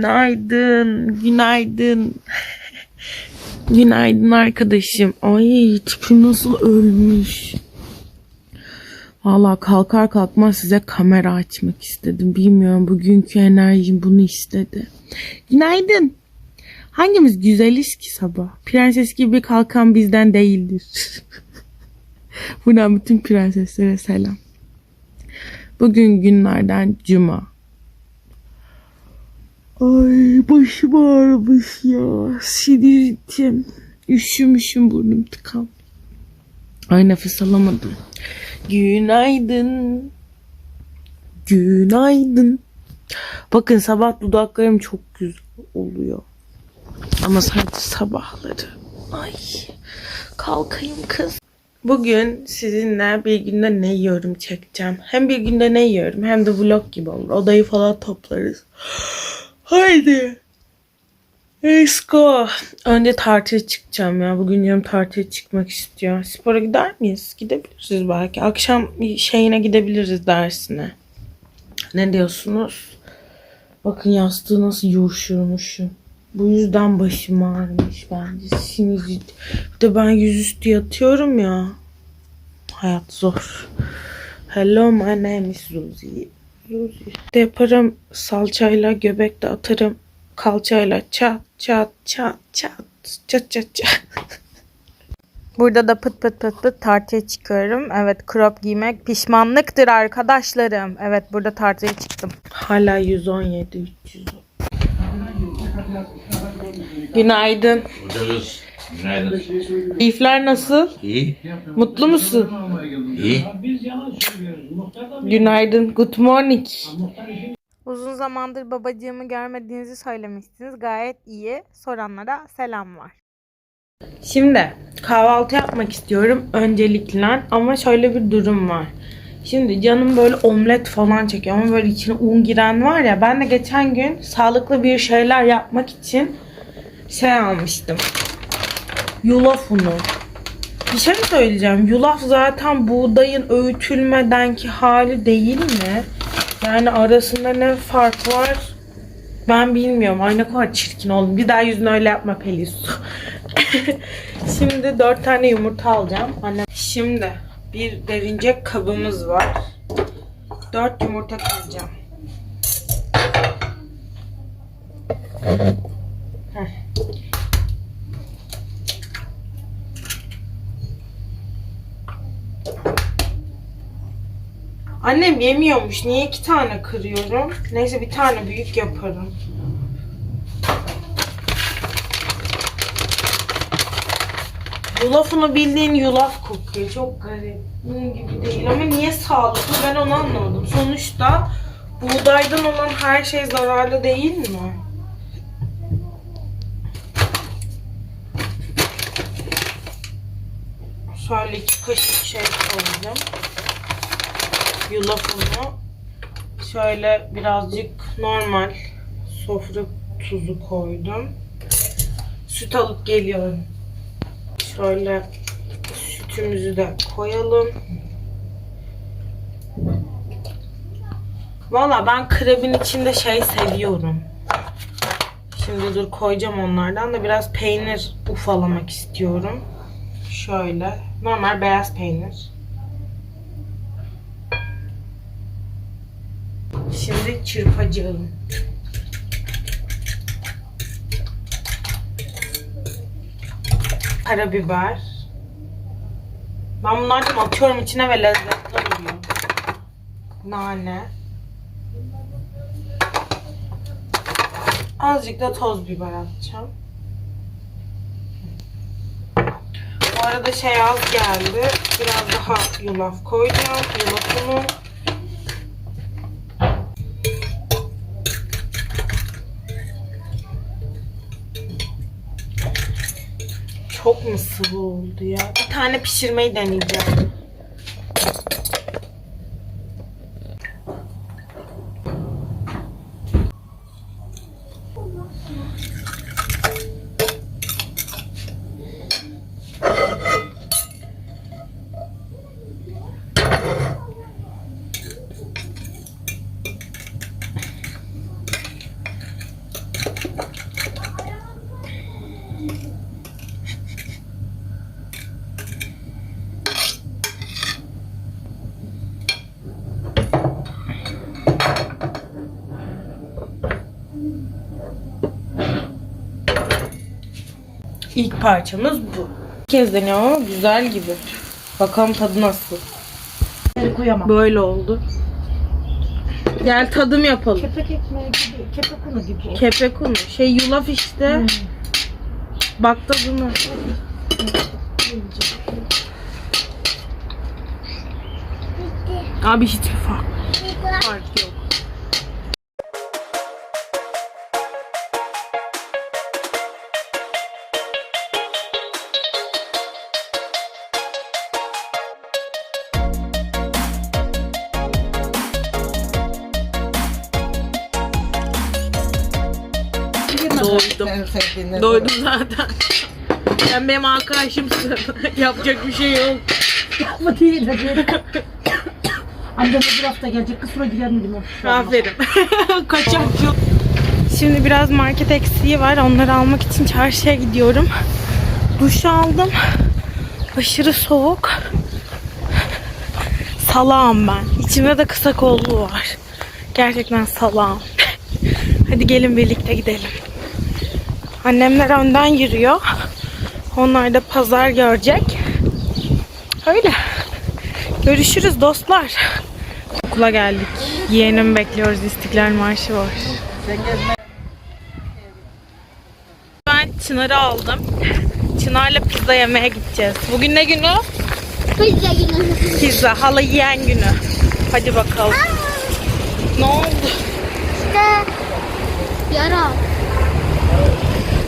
Günaydın, günaydın. günaydın arkadaşım. Ay tipim nasıl ölmüş. Valla kalkar kalkmaz size kamera açmak istedim. Bilmiyorum bugünkü enerjim bunu istedi. Günaydın. Hangimiz güzeliz ki sabah? Prenses gibi kalkan bizden değildir. Buradan bütün prenseslere selam. Bugün günlerden cuma. Ay başım ağrımış ya. Sinirdim. Üşümüşüm burnum tıkan. Ay nefes alamadım. Günaydın. Günaydın. Bakın sabah dudaklarım çok güzel oluyor. Ama sadece sabahları. Ay kalkayım kız. Bugün sizinle bir günde ne yiyorum çekeceğim. Hem bir günde ne yiyorum hem de vlog gibi olur. Odayı falan toplarız. Haydi. Let's go. Önce tartıya çıkacağım ya. Bugün yarım tartıya çıkmak istiyor. Spora gider miyiz? Gidebiliriz belki. Akşam şeyine gidebiliriz dersine. Ne diyorsunuz? Bakın yastığı nasıl yuşurmuşum. Bu yüzden başım ağrımış bence. Sinüzit. Bir de ben yüzüstü yatıyorum ya. Hayat zor. Hello my name is Ruzi. De yaparım salçayla göbek de atarım. Kalçayla çat çat çat çat çat çat çat. Burada da pıt pıt pıt pıt tartıya çıkıyorum. Evet crop giymek pişmanlıktır arkadaşlarım. Evet burada tartıya çıktım. Hala 117 300. Günaydın. Buradayız. Günaydın. Keyifler nasıl? İyi. Mutlu musun? İyi. Günaydın. Good morning. Uzun zamandır babacığımı görmediğinizi söylemiştiniz. Gayet iyi. Soranlara selam var. Şimdi kahvaltı yapmak istiyorum öncelikle ama şöyle bir durum var. Şimdi canım böyle omlet falan çekiyor ama böyle içine un giren var ya ben de geçen gün sağlıklı bir şeyler yapmak için şey almıştım. Yulaf unu. Bir şey mi söyleyeceğim? Yulaf zaten buğdayın öğütülmedenki hali değil mi? Yani arasında ne fark var? Ben bilmiyorum. Ay kadar çirkin oldum. Bir daha yüzünü öyle yapma Pelis. Şimdi dört tane yumurta alacağım. Annem. Şimdi bir derince kabımız var. Dört yumurta kıracağım. Annem yemiyormuş. Niye iki tane kırıyorum? Neyse bir tane büyük yaparım. Yulafını bildiğin yulaf kokuyor. Çok garip. Bunun gibi değil ama niye sağlıklı ben onu anlamadım. Sonuçta buğdaydan olan her şey zararlı değil mi? Şöyle iki kaşık şey koyacağım. Yulafını şöyle birazcık normal sofra tuzu koydum. Süt alıp geliyorum. Şöyle sütümüzü de koyalım. Valla ben krebin içinde şey seviyorum. Şimdi dur koyacağım onlardan da biraz peynir ufalamak istiyorum. Şöyle. Normal beyaz peynir. Şimdi çırpacağım. Karabiber. Ben bunlardan atıyorum içine ve lezzetli oluyor. Nane. Azıcık da toz biber atacağım. Bu arada şey az geldi. Biraz daha yulaf koyacağım. Yulafını Çok mu sıvı oldu ya? Bir tane pişirmeyi deneyeceğim. İlk parçamız bu. Bir kez deniyor ama güzel gibi. Bakalım tadı nasıl. koyamam. Böyle oldu. Gel tadım yapalım. Kepek ekmeği gibi, kepek unu gibi. Kepek unu. Şey yulaf işte. Bak tadına. Abi hiçbir fark, fark yok. Doydum. Doydum zaten. Sen benim arkadaşımsın. Yapacak bir şey yok. Bu değil hadi. Annem bir hafta gelecek. Kısura girer miydim? Aferin. Kaçakçı. Şimdi biraz market eksiği var. Onları almak için çarşıya gidiyorum. Duş aldım. Aşırı soğuk. Salağım ben. İçimde de kısa kollu var. Gerçekten salağım. Hadi gelin birlikte gidelim. Annemler önden yürüyor. Onlar da pazar görecek. Öyle. Görüşürüz dostlar. Okula geldik. Yeğenimi bekliyoruz. İstiklal Marşı var. Ben Çınar'ı aldım. Çınar'la pizza yemeye gideceğiz. Bugün ne günü? Pizza günü. Pizza. Hala yiyen günü. Hadi bakalım. Ne oldu? İşte yara.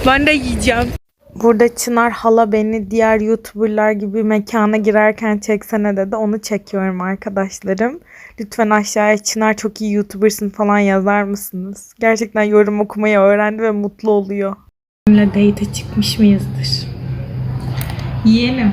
Ben de yiyeceğim. Burada Çınar hala beni diğer YouTuber'lar gibi mekana girerken çeksene dedi. Onu çekiyorum arkadaşlarım. Lütfen aşağıya Çınar çok iyi YouTuber'sın falan yazar mısınız? Gerçekten yorum okumayı öğrendi ve mutlu oluyor. Benimle date çıkmış mıyızdır? Yiyelim.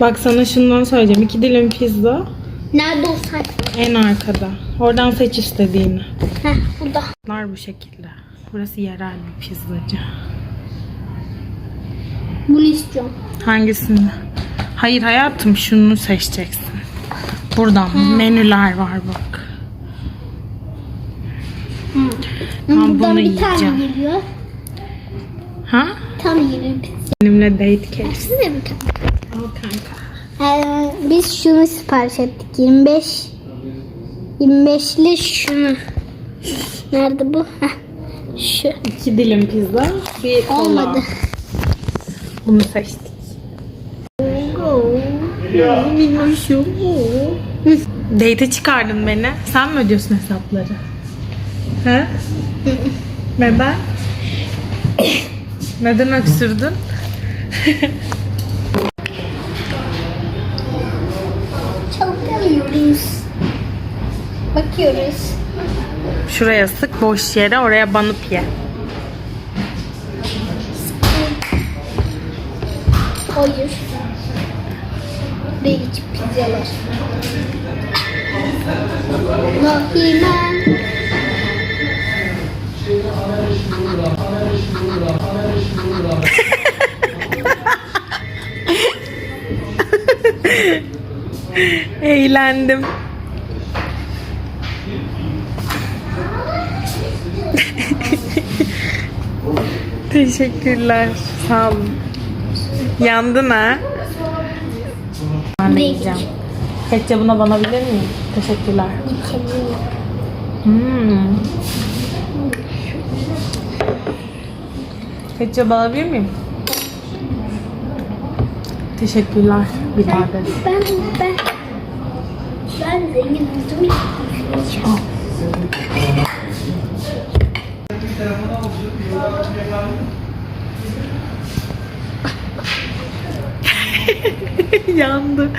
Bak sana şundan söyleyeceğim. İki dilim pizza Nerede o sayfa? en arkada. Oradan seç istediğini. Heh burada. Bunlar bu şekilde. Burası yerel bir pizzacı. Bunu istiyorum. Hangisini? Hayır hayatım şunu seçeceksin. Buradan menüler var bak. Ben Buradan bunu bir tane yiyeceğim. geliyor. Ha? Bir tane geliyor pizza. Benimle date case. Size bir tane. Al kanka. Ee, biz şunu sipariş ettik. 25 25'li şunu. Nerede bu? Heh. Şu. İki dilim pizza. Bir kola. Olmadı. Bunu seçtik. Minnoşum. Date'e çıkardın beni. Sen mi ödüyorsun hesapları? He? Neden? Neden öksürdün? Bakıyoruz. Şuraya sık boş yere oraya banıp ye. Hayır. İç pizzalar. Vahimen. Eğlendim. Teşekkürler. Sağ olun. Yandın ha? Ben de yiyeceğim. Ketçabına banabilir miyim? Teşekkürler. Hmm. Ketçap alabilir miyim? Teşekkürler. Bir tane. Ben ben ben zengin oldum. Yandı.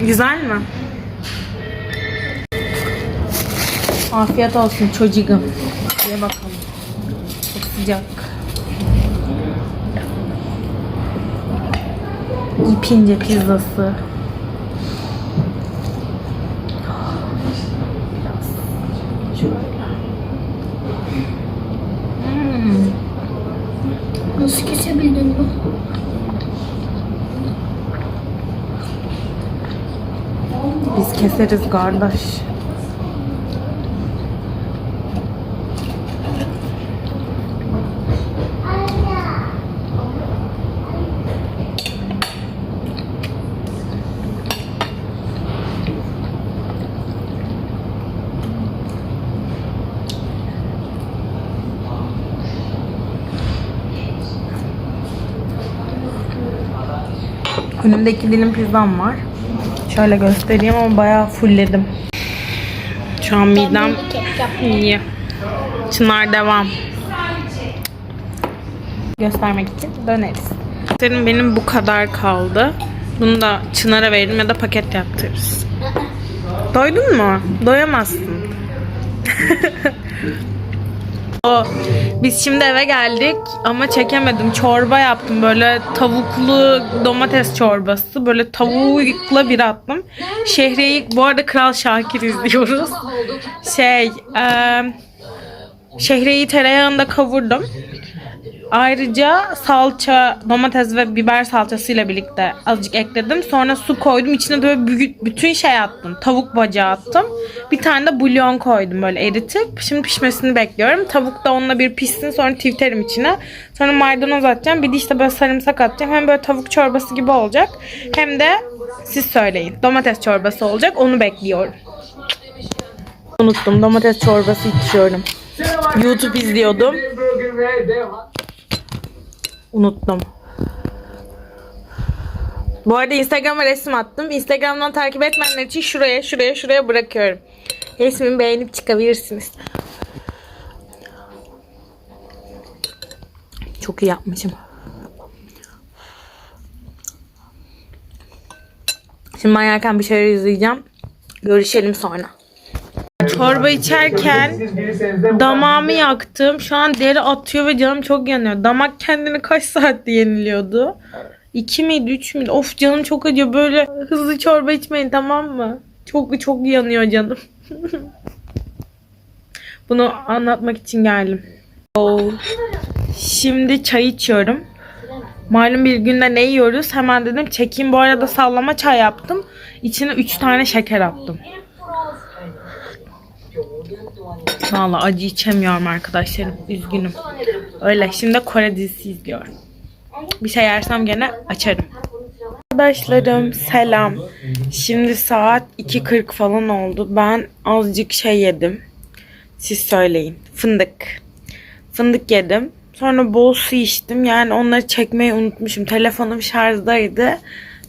Güzel mi? Afiyet olsun çocuğum. Ye bakalım. Çok sıcak. İpince pizzası. keseriz kardeş. Önümde dilim pizzam var. Şöyle göstereyim ama bayağı fullledim. Şu an midem iyi. Çınar devam. Göstermek için döneriz. Senin benim bu kadar kaldı. Bunu da Çınar'a verelim ya da paket yaptırırız. Doydun mu? Doyamazsın. biz şimdi eve geldik ama çekemedim. Çorba yaptım böyle tavuklu domates çorbası. Böyle tavukla bir attım. Şehriyeyi bu arada Kral Şakir izliyoruz. Şey, eee şehriyeyi tereyağında kavurdum. Ayrıca salça, domates ve biber salçasıyla birlikte azıcık ekledim. Sonra su koydum. İçine de böyle bütün şey attım. Tavuk bacağı attım. Bir tane de bulyon koydum böyle eritip. Şimdi pişmesini bekliyorum. Tavuk da onunla bir pişsin. Sonra tifterim içine. Sonra maydanoz atacağım. Bir de işte böyle sarımsak atacağım. Hem böyle tavuk çorbası gibi olacak. Hem de siz söyleyin. Domates çorbası olacak. Onu bekliyorum. Unuttum. Domates çorbası içiyorum. YouTube izliyordum. Unuttum. Bu arada Instagram'a resim attım. Instagram'dan takip etmeyenler için şuraya, şuraya, şuraya bırakıyorum. Resmimi beğenip çıkabilirsiniz. Çok iyi yapmışım. Şimdi ben yerken bir şeyler izleyeceğim. Görüşelim sonra. Çorba içerken damağımı yaktım. Şu an deri atıyor ve canım çok yanıyor. Damak kendini kaç saatte yeniliyordu? 2 miydi 3 müydü? Of canım çok acıyor. Böyle hızlı çorba içmeyin tamam mı? Çok çok yanıyor canım. Bunu anlatmak için geldim. Oo. Şimdi çay içiyorum. Malum bir günde ne yiyoruz? Hemen dedim çekeyim. Bu arada sallama çay yaptım. İçine 3 tane şeker attım. Valla acı içemiyorum arkadaşlarım. Üzgünüm. Öyle. Şimdi Kore dizisi izliyorum. Bir şey yersem gene açarım. Arkadaşlarım selam. Şimdi saat 2.40 falan oldu. Ben azıcık şey yedim. Siz söyleyin. Fındık. Fındık yedim. Sonra bol su içtim. Yani onları çekmeyi unutmuşum. Telefonum şarjdaydı.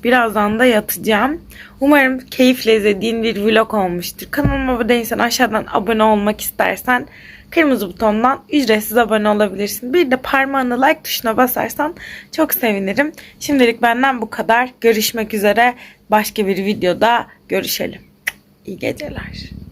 Birazdan da yatacağım. Umarım keyifle izlediğin bir vlog olmuştur. Kanalıma abone değilsen aşağıdan abone olmak istersen kırmızı butondan ücretsiz abone olabilirsin. Bir de parmağını like tuşuna basarsan çok sevinirim. Şimdilik benden bu kadar. Görüşmek üzere. Başka bir videoda görüşelim. İyi geceler.